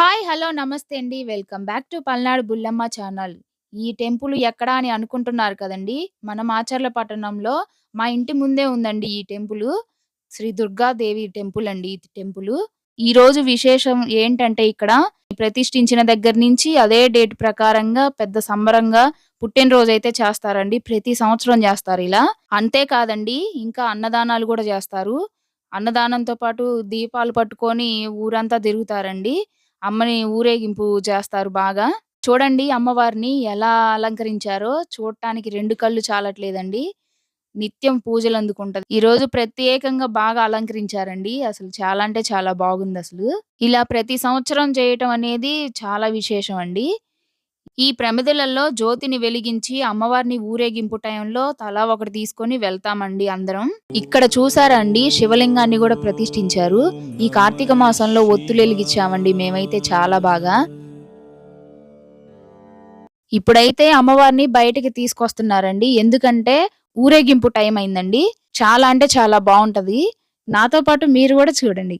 Hi! Hello! నమస్తే అండి. Welcome back to Palnadu Bullamma channel. ఈ టెంపుల్ ఎక్కడా అని అనుకుంటున్నారు కదండి మన మాచర్ల పట్టణంలో మా ఇంటి ముందే ఉందండి ఈ టెంపుల్ శ్రీ దుర్గాదేవి టెంపుల్ అండి ఈ టెంపుల్ ఈ రోజు విశేషం ఏంటంటే ఇక్కడ ప్రతిష్ఠించిన దగ్గర నుంచి అదే డేట్ ప్రకారంగా పెద్ద సంబరంగా పుట్టినరోజైతే చేస్తారండి. ప్రతి సంవత్సరం చేస్తారు ఇలా. అంతే కాదండి ఇంకా అన్నదానాలు కూడా చేస్తారు. అన్నదానంతో పాటు దీపాలు పట్టుకొని ఊరంతా తిరుగుతారండి. అమ్మని ఊరేగింపు చేస్తారు బాగా. చూడండి అమ్మవారిని ఎలా అలంకరించారో చూడటానికి రెండు కళ్ళు చాలట్లేదండి. నిత్యం పూజలు అందుకుంటది. ఈరోజు ప్రత్యేకంగా బాగా అలంకరించారండి. అసలు చాలా అంటే చాలా బాగుందసలు. ఇలా ప్రతి సంవత్సరం చేయటం అనేది చాలా విశేషం అండి. ఈ ప్రమిదలలో జ్యోతిని వెలిగించి అమ్మవారిని ఊరేగింపు టైంలో తలా ఒకటి తీసుకొని వెళ్తామండి అందరం. ఇక్కడ చూసారండి శివలింగాన్ని కూడా ప్రతిష్ఠించారు. ఈ కార్తీక మాసంలో ఒత్తులెలిగిచ్చామండి మేమైతే చాలా బాగా. ఇప్పుడైతే అమ్మవారిని బయటికి తీసుకొస్తున్నారండి. ఎందుకంటే ఊరేగింపు టైం అయిందండి. చాలా అంటే చాలా బాగుంటది నాతో పాటు మీరు కూడా చూడండి.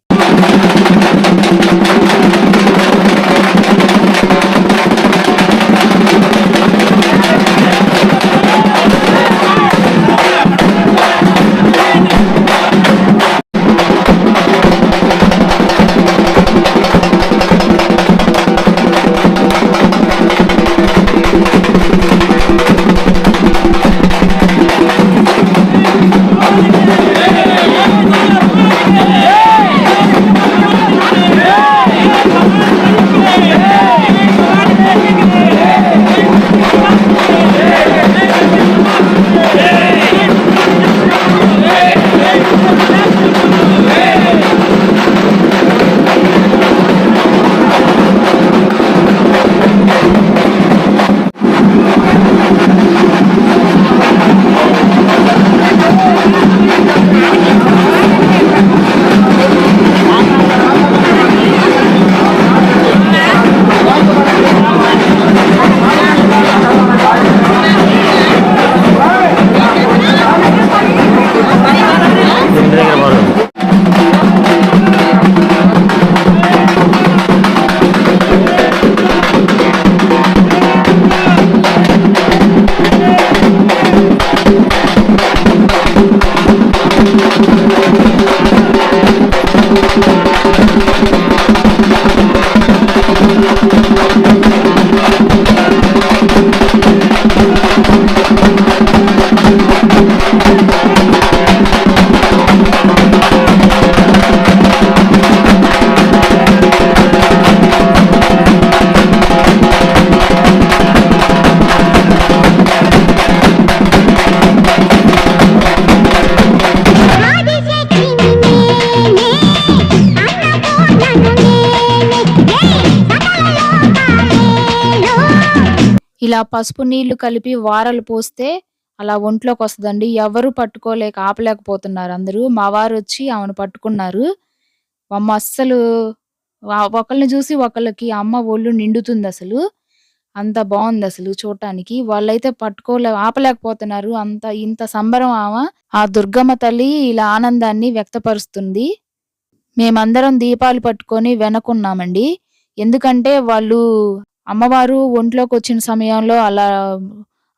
పసుపు నీళ్ళు కలిపి వారలు పోస్తే అలా ఒంట్లోకి వస్తుందండి ఎవరు పట్టుకోలేక ఆపలేకపోతున్నారు అందరూ. మా వారు వచ్చి ఆమెను పట్టుకున్నారు. అమ్మ అస్సలు ఒకళ్ళని చూసి ఒకళ్ళకి అమ్మ ఒళ్ళు నిండుతుందసలు. అంత బాగుంది అసలు చూడటానికి. వాళ్ళైతే పట్టుకోలే ఆపలేకపోతున్నారు. అంత ఇంత సంబరం ఆమ. ఆ దుర్గమ్మ తల్లి ఇలా ఆనందాన్ని వ్యక్తపరుస్తుంది. మేమందరం దీపాలు పట్టుకొని వెనకున్నామండి. ఎందుకంటే వాళ్ళు అమ్మవారు ఒంట్లోకి వచ్చిన సమయంలో అలా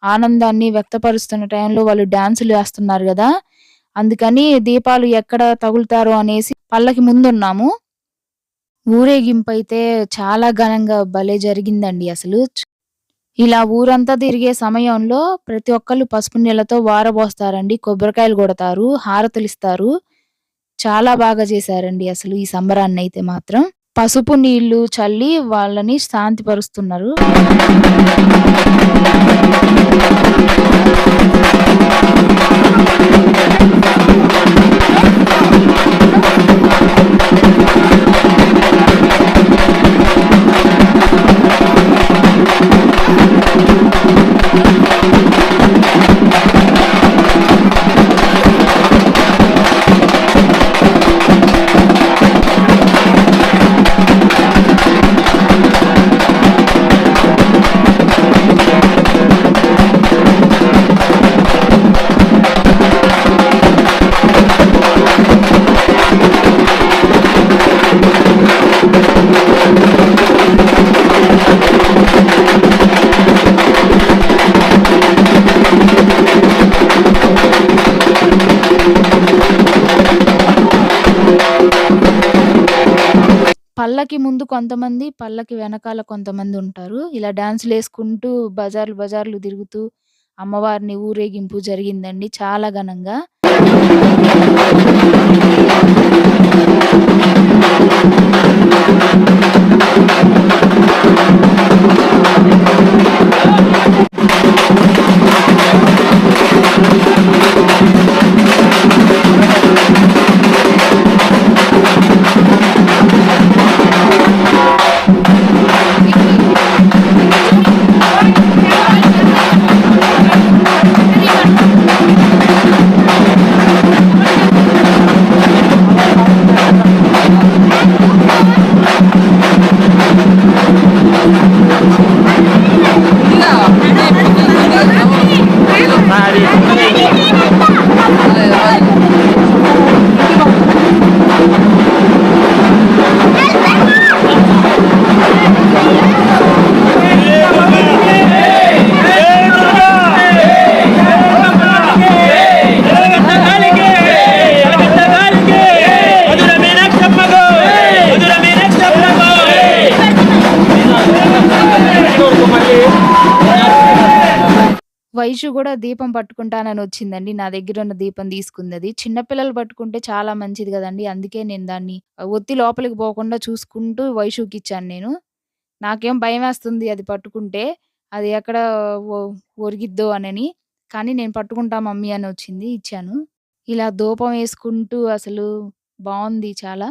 ఆనందాన్ని వ్యక్తపరుస్తున్న టైంలో వాళ్ళు డాన్సులు వేస్తున్నారు కదా అందుకని దీపాలు ఎక్కడ తగులుతారో అనేసి పల్లకి ముందున్నాము. అయితే చాలా ఘనంగా భలే జరిగిందండి అసలు. ఇలా ఊరంతా తిరిగే సమయంలో ప్రతి ఒక్కళ్ళు పసుపు నీళ్ళతో వారబోస్తారండి. కొబ్బరికాయలు కొడతారు. హారతులిస్తారు. చాలా బాగా చేశారండి అసలు ఈ సంబరాన్ని అయితే మాత్రం. పసుపు నీళ్ళు చల్లి వాళ్ళని శాంతిపరుస్తున్నారు. పల్లకి ముందు కొంతమంది, పల్లకి వెనకాల కొంతమందుంటారు. ఇలా డాన్సులేసుకుంటూ బజార్లు, బజార్లు తిరుగుతూ అమ్మవారిని ఊరేగింపు జరిగిందండి చాలా ఘనంగా. మనిషి కూడా దీపం పట్టుకుంటానని వచ్చిందండి. నా దగ్గర ఉన్న దీపం తీసుకుంది అది చిన్నపిల్లలు పట్టుకుంటే చాలా మంచిది కదండి అందుకే నేను దాన్ని ఒత్తి లోపలికి పోకుండా చూసుకుంటూ వైషూకి ఇచ్చాను నేను. నాకేం భయం వేస్తుంది అది పట్టుకుంటే. అది ఎక్కడ ఒ ఒరిగిద్దో అనని. కానీ నేను పట్టుకుంటా మమ్మీ అని వచ్చింది ఇచ్చాను. ఇలా దూపం వేసుకుంటూ అసలు బాగుంది చాలా.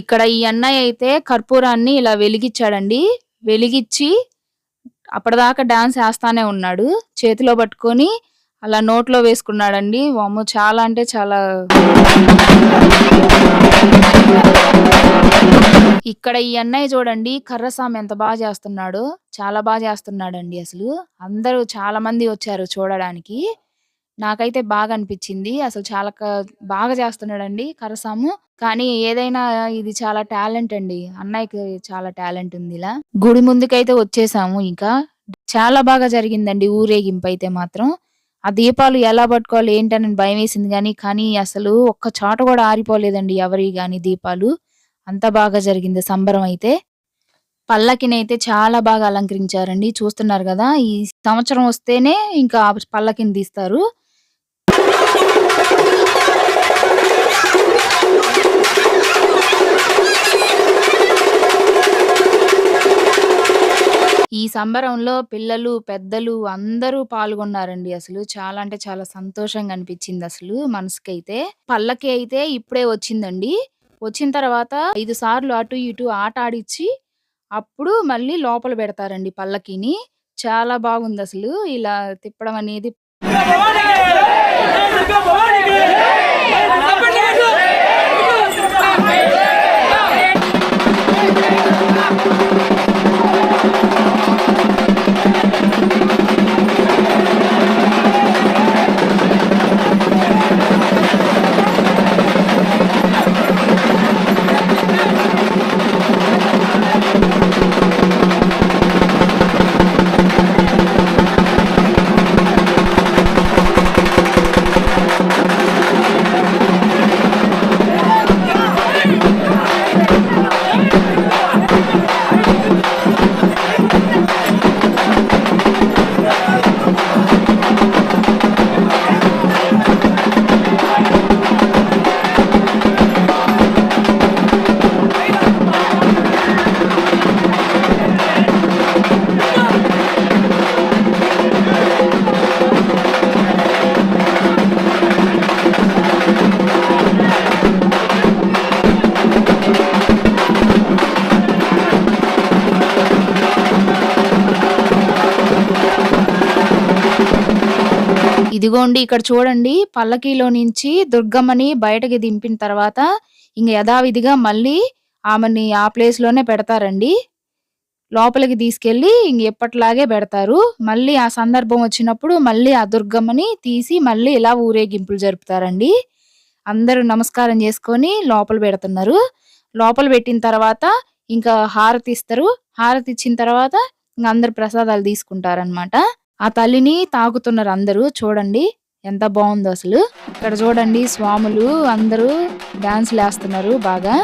ఇక్కడ ఈ అన్నయ్య అయితే కర్పూరాన్ని ఇలా వెలిగిచ్చాడండి. వెలిగిచ్చి అప్పటిదాకా డాన్స్ వేస్తానే ఉన్నాడు. చేతిలో పట్టుకొని అలా నోట్లో వేసుకున్నాడండి. వామ్మో! చాలా అంటే చాలా ఇక్కడ ఈ అన్నయ్య చూడండి కర్రసాము ఎంత బాగా చేస్తున్నాడో. చాలా బాగా చేస్తున్నాడండి అసలు. అందరూ చాలా మంది వచ్చారు చూడడానికి. నాకైతే బాగా అనిపిచ్చింది. అసలు చాలా క బాగా చేస్తున్నాడండి కరసాము కానీ ఏదైనా ఇది చాలా టాలెంట్ అండి. అన్నయ్యకి చాలా టాలెంట్ ఉంది ఇలా. గుడి ముందుకైతే వచ్చేసాము ఇంకా. చాలా బాగా జరిగిందండి ఊరేగింపయితే మాత్రం. ఆ దీపాలు ఎలా పట్టుకోవాలి ఏంటని భయమేసింది గానీ, కానీ అసలు ఒక్క చోట కూడా ఆరిపోలేదండి ఎవరియి గాని దీపాలు. అంత బాగా జరిగింది సంబరం అయితే. పల్లకినైతే చాలా బాగా అలంకరించారండి. చూస్తున్నారు గదా! ఈ సంవత్సరం వస్తేనే ఇంకా పల్లకిని తీస్తారు. ఈ సంబరంలో పిల్లలు, పెద్దలు అందరూ పాల్గొన్నారండి అసలు. చాలా అంటే చాలా సంతోషంగా అనిపిచ్చిందసలు మనసుకైతే. పల్లకి అయితే ఇప్పుడే వచ్చిందండి. వచ్చిన తర్వాత 5 సార్లు అటు ఇటు ఆట ఆడిచ్చి, అప్పుడు మళ్ళీ లోపల పెడతారండి పల్లకీని. చాలా బాగుందసలు. ఇలా తిప్పడం అనేది. ఇదిగోండి ఇక్కడ చూడండి పల్లకీలో నుంచి దుర్గమ్మని బయటకి దింపిన తర్వాత ఇంక యథావిధిగా మళ్ళీ ఆమెని ఆ ప్లేస్‌లోనే పెడతారండి. లోపలికి తీసుకెళ్ళి ఇంక ఎప్పటిలాగే పెడతారు. మళ్ళీ ఆ సందర్భం వచ్చినప్పుడు మళ్ళీ ఆ దుర్గమ్మని తీసి మళ్ళీ ఇలా ఊరేగింపులు జరుపుతారండి. అందరూ నమస్కారం చేసుకొని లోపల పెడుతున్నారు. లోపల పెట్టిన తర్వాత ఇంకా హారతి ఇస్తారు. హారతి ఇచ్చిన తర్వాత ఇంకా అందరు ప్రసాదాలు తీసుకుంటారనమాట. ఆ తల్లిని తాకుతున్నారు అందరూ చూడండి. ఎంత బాగుందో అసలు. ఇక్కడ చూడండి స్వాములు అందరూ డాన్స్ లేస్తున్నారు బాగా.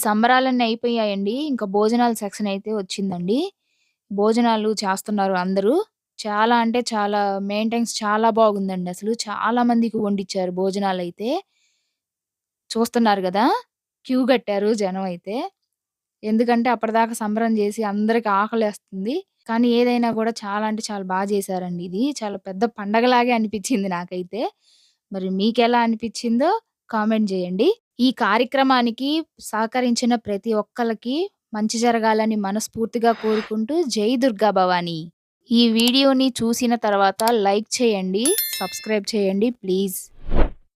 సంబరాలన్నీ అయిపోయాయండి. ఇంకా భోజనాల సెక్షన్ అయితే వచ్చిందండి. భోజనాలు చేస్తున్నారు అందరూ. చాలా అంటే చాలా మెయింటెన్స్ చాలా బాగుందండి అసలు. చాలా మందికి వండిచ్చారు భోజనాలైతే. చూస్తున్నారు గదా! క్యూ కట్టారు జనం అయితే. ఎందుకంటే అప్పటిదాకా సంబరం చేసి అందరికి ఆకలేస్తుంది. కానీ ఏదైనా కూడా చాలా అంటే చాలా బా చేశారండి ఇది. చాలా పెద్ద పండగలాగే అనిపిచ్చింది నాకైతే. మరి మీకెలా అనిపిచ్చిందో కామెంట్ చేయండి ఈ కార్యక్రమానికి సహకరించిన ప్రతి ఒక్కరికి మంచి జరగాలని మనస్ఫూర్తిగా కోరుకుంటూ జై దుర్గా భవాని. ఈ వీడియోని చూసిన తర్వాత లైక్ చేయండి. సబ్స్క్రైబ్ చేయండి ప్లీజ్.